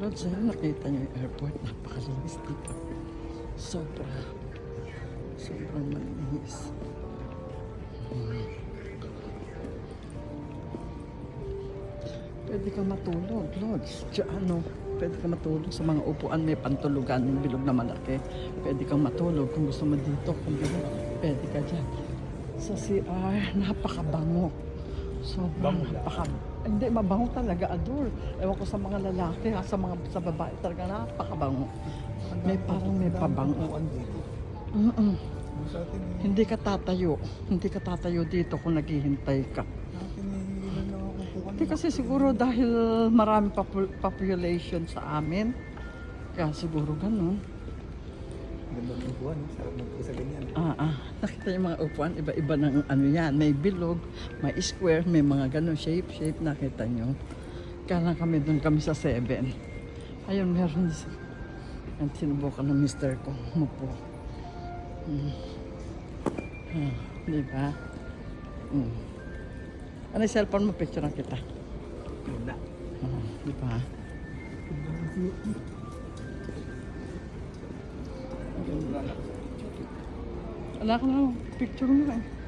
Lods, ayun, nakita niyo yung airport. Napakalinis dito. Sobra. Sobrang malinis. Hmm. Pwede kang matulog, Lods. Diyan, ano, pwede kang matulog sa mga upuan. May pantulugan, yung bilog na malaki. Pwede kang matulog kung gusto mo dito. Kung bilog, pwede ka dyan. Sa CR, napakabango. Sobrang napaka... Hindi, mabango talaga, Ador. Ewan ko sa mga lalaki, ha, sa mga sa babae, talaga napakabango. May parang may pabango. Atin, eh, Hindi ka tatayo. Hindi ka tatayo dito kung naghihintay ka. eh. Hindi kasi siguro dahil marami popu- population sa amin. Kaya siguro ganun. Ganda ng no? sarap ng sa ganyan. Ah, ah. Nakita yung mga upuan, iba-iba ng ano yan. May bilog, may square, may mga ganun shape, shape. Nakita nyo. Kaya kami doon kami sa 7. Ayun, meron. Yan, sinubukan ng mister ko. Mupo. Hmm. Ah, di ba? Hmm. Ano yung cellphone mo? Picture lang kita. Ganda. Ah, di ba? Wala ka na. Picture mo eh.